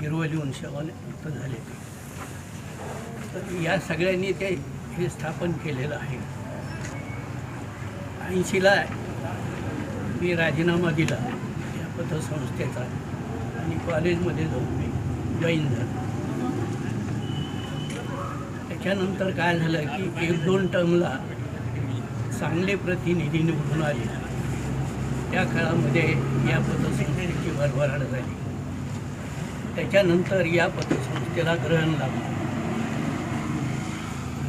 हिरवलीहून शवानिवृत्त झाले तर या सगळ्यांनी ते हे स्थापन केलेलं आहे. ऐंशीला मी राजीनामा दिला या पतसंस्थेचा आणि कॉलेजमध्ये जाऊन मी जॉईन झालो. त्याच्यानंतर काय झालं की एक दोन टर्मला चांगले प्रतिनिधी निवडून आले. त्या काळामध्ये या पतसंस्थेची भरभराट झाली. त्याच्यानंतर या पतसंस्थेला ग्रहण लागलं.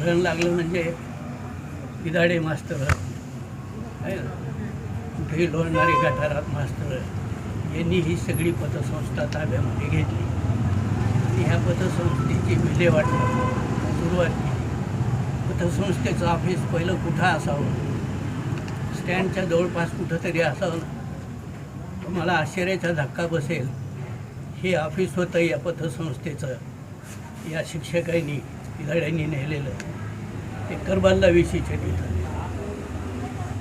ग्रहण लागलं म्हणजे बिदाडे मास्तर. आहे ना? कुठेही लोळणारे गटारात मास्तर. यांनी ही सगळी पतसंस्था ताब्यामध्ये घेतली. आणि ह्या पतसंस्थेची विल्हेवाट सुरुवात केली. पतसंस्थेचं ऑफिस पहिलं कुठं असावं? स्टँडच्या जवळपास कुठंतरी असावं तुम्हाला आश्चर्याचा धक्का बसेल. हे ऑफिस होतं या पतसंस्थेचं. या शिक्षकांनी बिदाड्यांनी नेलेलं. ते करबल्ला वेशीच्या तिथं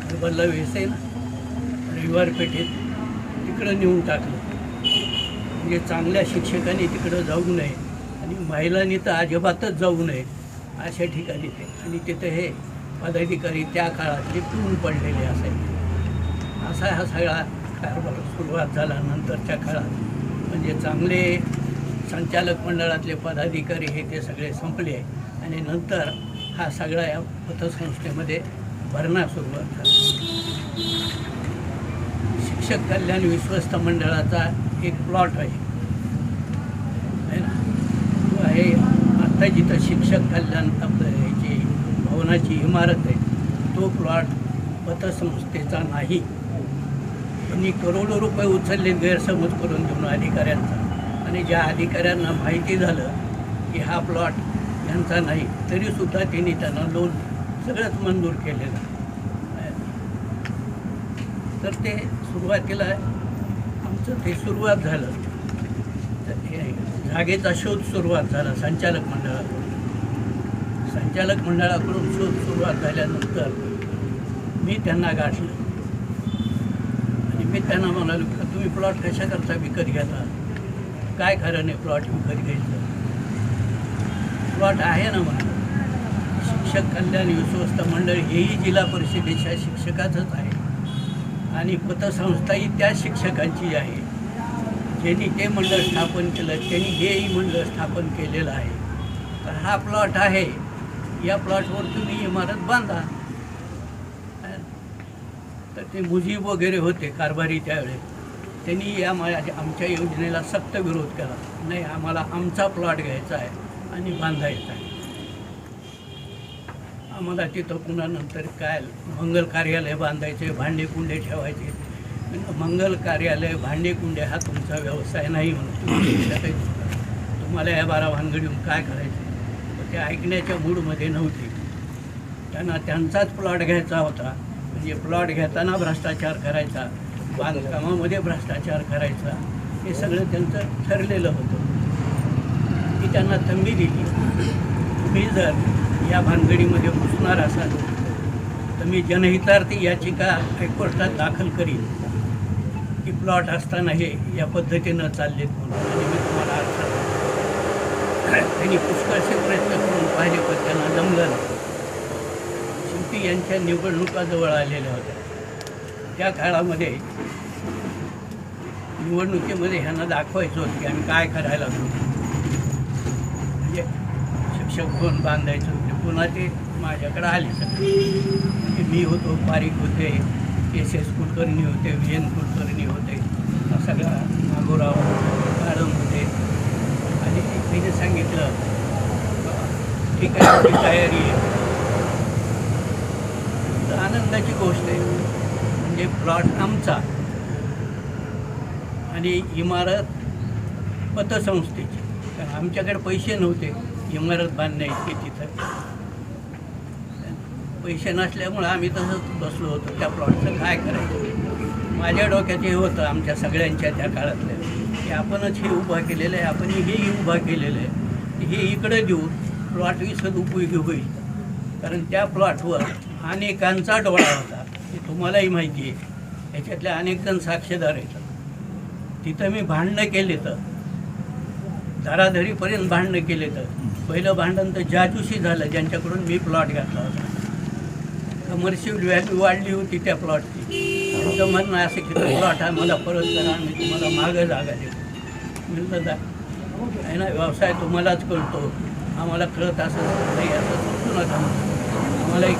करबल्ला वेस आहे ना रविवार पेठेत तिकडं नेऊन टाकलं. म्हणजे चांगल्या शिक्षकांनी तिकडं जाऊ नये आणि महिलांनी तर अजिबातच जाऊ नये अशा ठिकाणी ते. आणि तिथं हे पदाधिकारी त्या काळातले पिऊन पडलेले असायचे. असा हा सगळा कारभार सुरुवात झाला नंतरच्या काळात. म्हणजे चांगले संचालक मंडळातले पदाधिकारी हे ते सगळे संपले आणि नंतर हा सगळा या पतसंस्थेमध्ये भरणा सुरुवात झाला. शिक्षक कल्याण विश्वस्त मंडळाचा एक प्लॉट आहे. ना? तो आहे आत्ता जिथं शिक्षक कल्याण आपलं ह्याची भवनाची इमारत आहे. तो प्लॉट पतसंस्थेचा नाही. मी करोडो रुपये उचलले गैरसमज करून देऊन अधिकाऱ्यांचा. आणि ज्या अधिकाऱ्यांना माहिती झालं की हा प्लॉट यांचा नाही तरीसुद्धा त्यांनी त्यांना लोन सगळंच मंजूर केलेलं तर ते सुरुवातीला आमचं ते सुरुवात झालं. तर हे जागेचा शोध सुरुवात झाला संचालक मंडळाकडून. संचालक मंडळाकडून शोध सुरुवात झाल्यानंतर मी त्यांना गाठलं. त्यांना म्हणालो का तुम्ही प्लॉट कशाकरता विकत घेता? काय खरं नाही प्लॉट विकत घ्यायचं? प्लॉट आहे ना म्हणा शिक्षक कल्याण विश्वस्त मंडळ हेही जिल्हा परिषदेच्या शिक्षकाचंच आहे. आणि पतसंस्थाही त्या शिक्षकांची आहे. ज्यांनी ते मंडळ स्थापन केलं त्यांनी हेही मंडळ स्थापन केलेलं आहे. तर हा प्लॉट आहे. या प्लॉटवर तुम्ही इमारत बांधा. तर ते मुजीब वगैरे होते कारभारी त्यावेळेस त्यांनी या माझ्या आमच्या योजनेला सक्त विरोध केला. नाही आम्हाला आमचा प्लॉट घ्यायचा आहे आणि बांधायचा आहे. आम्हाला तिथं पुन्हा नंतर काय मंगल कार्यालय बांधायचे भांडे कुंडे ठेवायचे. मंगल कार्यालय भांडे कुंडे हा तुमचा व्यवसाय नाही म्हणून तुम्हाला या बारा भानगडीहून काय करायचं? तर ते ऐकण्याच्या मूडमध्ये नव्हते. त्यांना त्यांचाच प्लॉट घ्यायचा होता. म्हणजे प्लॉट घेताना भ्रष्टाचार करायचा बांधकामामध्ये भ्रष्टाचार करायचा हे सगळं त्यांचं ठरलेलं होतं. ती त्यांना तंबी दिली. तुम्ही जर या भानगडीमध्ये घुसणार असाल तर मी जनहितार्थी याचिका हायकोर्टात दाखल करीन की प्लॉट असताना हे या पद्धतीनं चाललेत म्हणून. आणि मी तुम्हाला अर्थ त्यांनी पुष्कळचे प्रयत्न करून पाहिले पण त्यांना जमलं नाही. मोदी यांच्या निवडणुका जवळ आलेल्या होत्या. त्या काळामध्ये निवडणुकीमध्ये ह्यांना दाखवायचं होतं की आम्ही काय करायला होतो म्हणजे शिक्षक भवन बांधायचं होते पुन्हा ते माझ्याकडे आले सगळे. म्हणजे मी होतो पारिक होते एस एस कुलकर्णी होते व्ही एन कुलकर्णी होते हा सगळा नागोराव मॅडम होते. आणि तिने सांगितलं ठीक आहे तयारी आहे तर आनंदाची गोष्ट आहे म्हणजे प्लॉट आमचा. आणि इमारत पतसंस्थेची. तर आमच्याकडे पैसे नव्हते इमारत बांधण्याची तिथं. पैसे नसल्यामुळं आम्ही तसंच बसलो होतो त्या प्लॉटचं काय करायचं. माझ्या डोक्यात हे होतं आमच्या सगळ्यांच्या त्या काळातल्या की आपणच हे उभा केलेलं आहे आपण हेही उभा केलेलं आहे हे इकडं देऊ प्लॉट विसत उपयोगी होईल. कारण त्या प्लॉटवर अनेकांचा डोळा होता हे तुम्हालाही माहिती आहे. याच्यातले अनेक जण साक्षीदार आहेत. तिथं मी भांडणं केले तर धराधरीपर्यंत भांडणं केले तर पहिलं भांडण तर जाजूशी झालं ज्यांच्याकडून मी प्लॉट घातला होता. कमर्शियल व्हॅल्यू वाढली होती त्या प्लॉटची त्यांचं म्हणणं असं की प्लॉट हा मला परत करा मी तुम्हाला मागं जागा देतो. म्हणलं, "दा- आहे ना व्यवसाय तुम्हालाच कळतो आम्हाला कळत असं नाही असं नका आम्हाला एक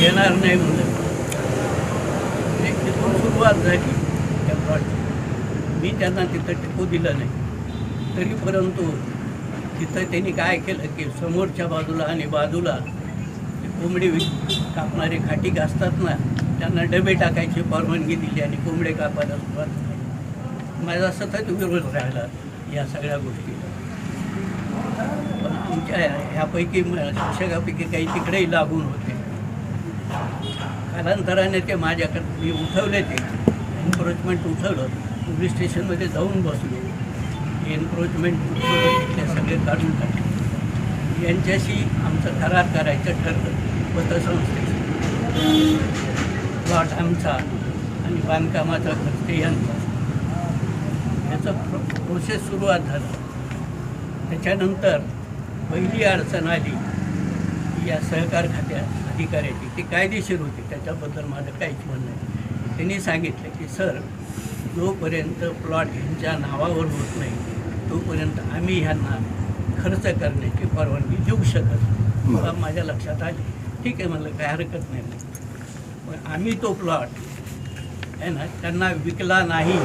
देणार नाही म्हणलं. सुरुवात झाली त्या प्लॉटची मी त्यांना तिथं टिकू दिलं नाही. तरी परंतु तिथं त्यांनी काय केलं की समोरच्या बाजूला आणि बाजूला कोंबडी कापणारे खाटी असतात ना त्यांना डबे टाकायची परवानगी दिली आणि कोंबडे कापायला सुरुवात झाली. माझा सतत विरोध राहिला या सगळ्या गोष्टीला पण आमच्या ह्यापैकी शिक्षकापैकी काही तिकडेही लागून होते. कालांतराने ते माझ्याकडे मी उठवले ते. एन्क्रोचमेंट उठवलं. पोलीस स्टेशनमध्ये जाऊन बसलो. एन्क्रोचमेंट उठवलं सगळे काढून टाकले. यांच्याशी आमचं करार करायचं ठरलं. पतसंस्थेचं. प्लॉट आमचा आणि बांधकामाचा खर्च यांचा. याचं प्रो प्रोसेस सुरुवात झालं. त्याच्यानंतर पहिली अडचण आली या सहकार खात्यात अधिकाऱ्याची ती. कायदेशीर होती. त्याच्याबद्दल माझं काहीच म्हणणं नाही त्यांनी सांगितलं की सर जोपर्यंत प्लॉट ह्यांच्या नावावर होत नाही तोपर्यंत आम्ही ह्यांना खर्च करण्याची परवानगी देऊ शकत नाही. मला माझ्या लक्षात आली. ठीक आहे म्हणलं काय हरकत नाही. पण आम्ही तो प्लॉट आहे ना त्यांना विकला नाही.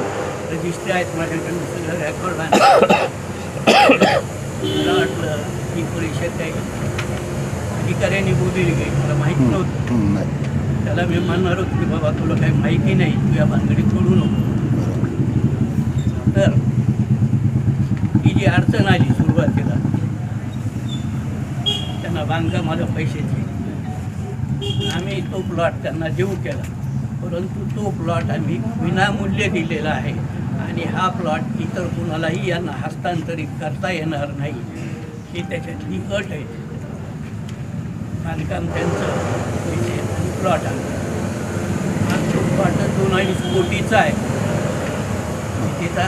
रजिस्ट्री आहेत माझ्याकडून सगळं रेकॉर्ड आहे. मला वाटलं ही परिषद काही अधिकाऱ्यांनी बोललेली काही मला माहीत नव्हतं. त्याला मी म्हणणार होतो की बाबा तुला काही माहिती नाही तू या भानगडीत पडू नको. तर ही जी अडचण आली सुरुवातीला त्यांना बांधकामाला पैशाची. आम्ही तो प्लॉट त्यांना देऊ केला. परंतु तो प्लॉट आम्ही विनामूल्य दिलेला आहे. आणि हा प्लॉट इतर कुणालाही यांना हस्तांतरित करता येणार नाही. ही त्याच्यातली अट आहे. बांधकाम त्यांचं पैसे आणि प्लॉट आहे. हा तो प्लॉट दोन अडीच कोटीचा आहे. तिचा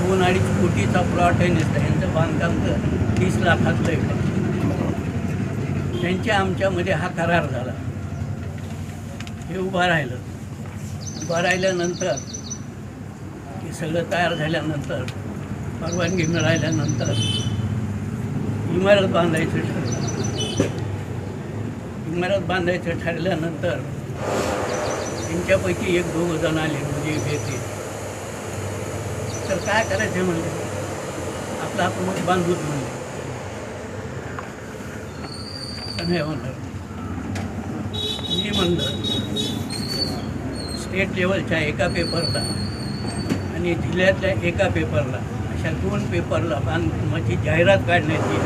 दोन अडीच कोटीचा प्लॉट आहे नसतं. यांचं बांधकाम तर तीस लाखातलं आहे. त्यांच्या आमच्यामध्ये हा करार झाला. हे उभं राहिलं. उभं राहिल्यानंतर हे सगळं तयार झाल्यानंतर परवानगी मिळाल्यानंतर इमारत बांधायचं ठरलं. इमारत बांधायचं ठरल्यानंतर त्यांच्यापैकी एक दोघं जण आले म्हणजे भेटे तर काय करायचं म्हणले? आपलं आपण मग बांधूच म्हणले. नाही होणार मी म्हणलं स्टेट लेवलच्या एका पेपरला आणि जिल्ह्यातल्या एका पेपरला अशा दोन पेपरला बांधकामाची म्हणजे जाहिरात काढण्याची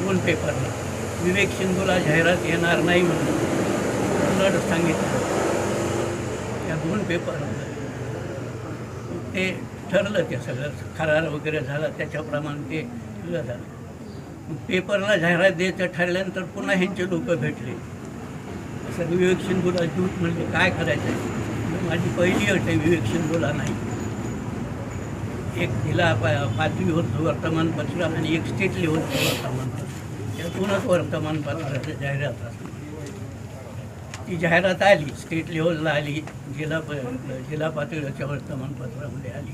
दोन पेपरला विवेक सिंधूला जाहिरात येणार नाही म्हणून उलट सांगितलं. या दोन पेपर ते ठरलं ते सगळं. करार वगैरे झाला त्याच्याप्रमाणे ते सगळं झालं. पेपरला जाहिरात द्यायचं ठरल्यानंतर पुन्हा ह्यांचे लोक भेटले. असं विवेक सिंधूला दूत म्हणजे काय करायचं? आहे माझी पहिली अट आहे विवेक सिंधूला नाही. एक तिला पा पातळीवरचं वर्तमानपत्र आणि एक स्टेट लेवलचं वर्तमानपत्र एकूणच दोनच वर्तमानपत्राच्या जाहिरात असतात ती जाहिरात आली स्टेट लेवलला आली जिल्हा प जिल्हा पातळीच्या वर्तमानपत्रामध्ये आली.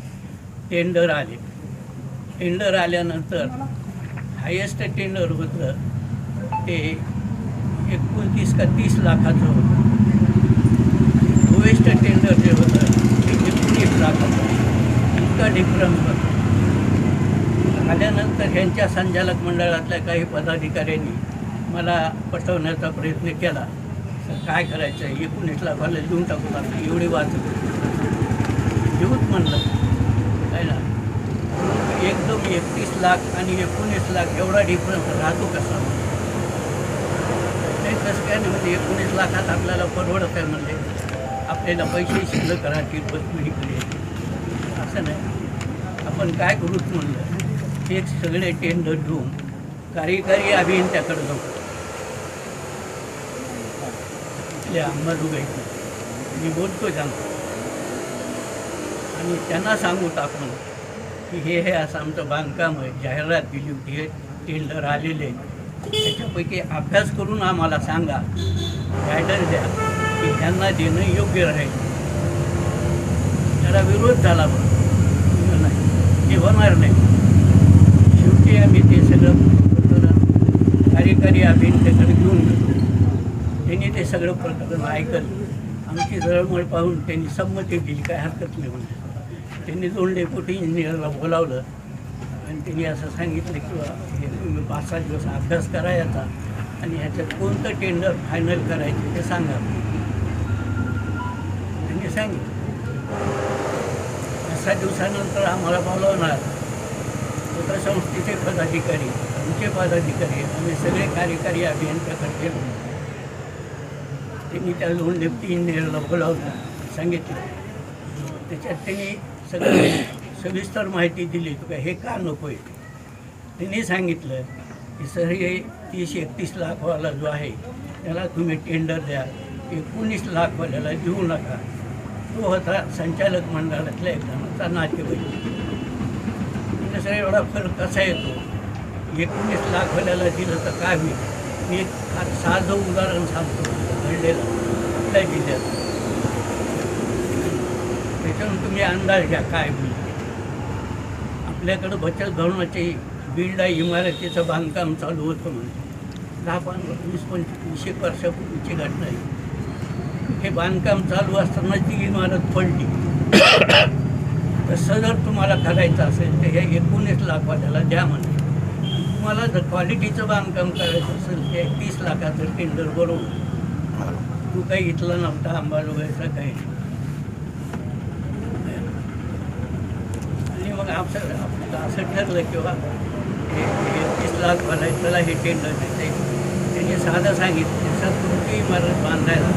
टेंडर आले. टेंडर आल्यानंतर हायेस्ट टेंडर होतं ते एकोणतीस का तीस लाखाचं होतं. लोएस्ट टेंडर जे होतं ते एकोणीस लाखाचं इतका डिफरन्स होता. आल्यानंतर ह्यांच्या संचालक मंडळातल्या काही पदाधिकाऱ्यांनी मला पटवण्याचा प्रयत्न केला. तर काय करायचं? आहे एकोणीस लाखाला देऊन टाकू लागलं एवढे वाचत देऊच म्हणलं काय ना? एकदम एकतीस लाख आणि एकोणीस लाख एवढा डिफरन्स राहतो कसा? ते कसं काय नाही म्हणजे एकोणीस लाखात आपल्याला परवडत आहे म्हणजे आपल्याला पैसे शिल्लक राहतील पत्नीकडे असं नाही. आपण काय करूच म्हणलं? एक सगळे टेंडर घेऊन कार्यकारी अभियंत्याकडे जाऊ. आपल्या अंबाजोगाईचं मी बोलतो सांगतो आणि त्यांना सांगू टाकून की हे हे असं आमचं बांधकाम आहे. जाहिरात दिली होती. हे टेंडर आलेले त्याच्यापैकी अभ्यास करून आम्हाला सांगा. गायडन्स द्या. की ह्यांना देणं योग्य राहील त्याला विरोध झाला बरं नाही. हे होणार नाही. ते आम्ही ते सगळं प्रकरण कार्यकारी अभियंत्याकडे घेऊन गेलो त्यांनी ते सगळं प्रकरण ऐकलं. आमची जळमळ पाहून त्यांनी संमती दिली काय हरकत नाही म्हणजे त्यांनी दोन डेप्युटी इंजिनियरला बोलावलं. आणि त्यांनी असं सांगितलं की बा, हे तुम्ही पाच सात दिवस अभ्यास करायचा आणि ह्याच्यात कोणतं टेंडर फायनल करायचे ते सांगा. त्यांनी सांगितलं. पाच सात दिवसानंतर आम्हाला बोलावणार स्वतः संस्थेचे पदाधिकारी आमचे पदाधिकारी आम्ही सगळे कार्यकारी अभियंत्याकडे त्यांनी त्या दोन डेप्टी इंजिनियरला बोलावलं सांगितलं. त्याच्यात त्यांनी सगळी सविस्तर माहिती दिली तुका हे का नको आहे? त्यांनी सांगितलं की सर हे तीस एकतीस लाखवाला जो आहे त्याला तुम्ही टेंडर द्या. एकोणीस लाखवाल्याला देऊ नका. तो होता संचालक मंडळातल्या एक जणाचा नातेवाईक. म्हणजे एवढा फरक कसा येतो? एकोणीस लाखवाल्याला दिलं तर काय होईल? मी एक फार साधं उदाहरण सांगतो घडलेलं कुठल्या जिल्ह्यात. त्याच्यावर तुम्ही अंदाज घ्या काय होईल. आपल्याकडं बचत भवनाची बिल्डा आहे इमारतीचं बांधकाम चालू होतं म्हणजे दहा पंधरा वीस पंचवीस एक वर्षापूर्वीची घटना आहे. हे बांधकाम चालू असताना ती इमारत पडली तसं जर तुम्हाला करायचं असेल तर हे एकोणीस लाखवाल्याला द्या म्हणे. तुम्हाला जर क्वालिटीचं बांधकाम करायचं असेल ते तीस लाखाचं टेंडर बरोबर तू काही इथला नव्हता अंबाजोगाईचा काही आणि मग आपलं असं ठरलं की बा एकतीस लाख भरायचं त्याला हे टेंडर देते. त्यांनी साधं सांगितलं सर तुमची इमारत बांधायला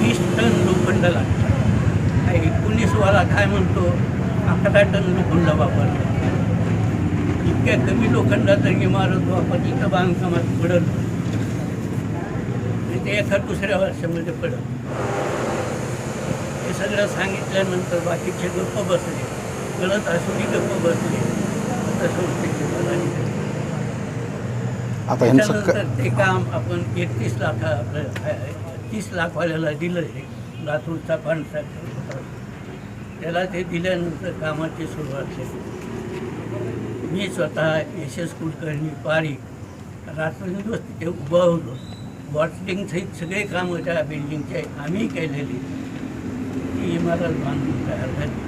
वीस टन लोखंड लागतं काही एकोणीसवाला काय म्हणतो अकरा टन लोखंड वापरलं. इतक्या कमी लोखंडाचं इमारत वापरली तर बांधकामात आणि ते एका दुसऱ्या वर्षामध्ये पडत हे सगळं सांगितल्यानंतर बाकीचे गप्प बसले. कळत असूनही गप्प बसले. आता ते काम आपण एकतीस लाख तीस लाखवाल्याला दिलं आहे लातूरचा कॉन्ट्रॅक्टर त्याला ते दिल्यानंतर कामाची सुरुवात झाली. मी स्वतः एस एस कुलकर्णी पारिक रात्रंदिवस तिथे उभं होतो. वॉटलिंगसहित सगळे कामं त्या बिल्डिंगचे आम्ही केलेली. ती इमारत बांधून तयार झाली.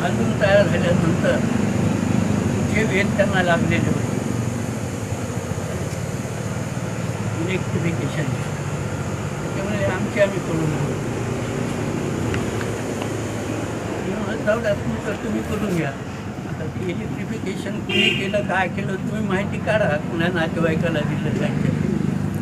बांधून तयार झाल्यानंतर जे वेद त्यांना लागलेले होते. इलेक्ट्रिफिकेशन त्याच्यामुळे आमचे आम्ही करून घेऊ मी तर तुम्ही करून घ्या. आता ते इलेक्ट्रिफिकेशन कुणी केलं काय केलं तुम्ही माहिती काढा. कुणा नातेवाईकाला दिलं त्यांच्या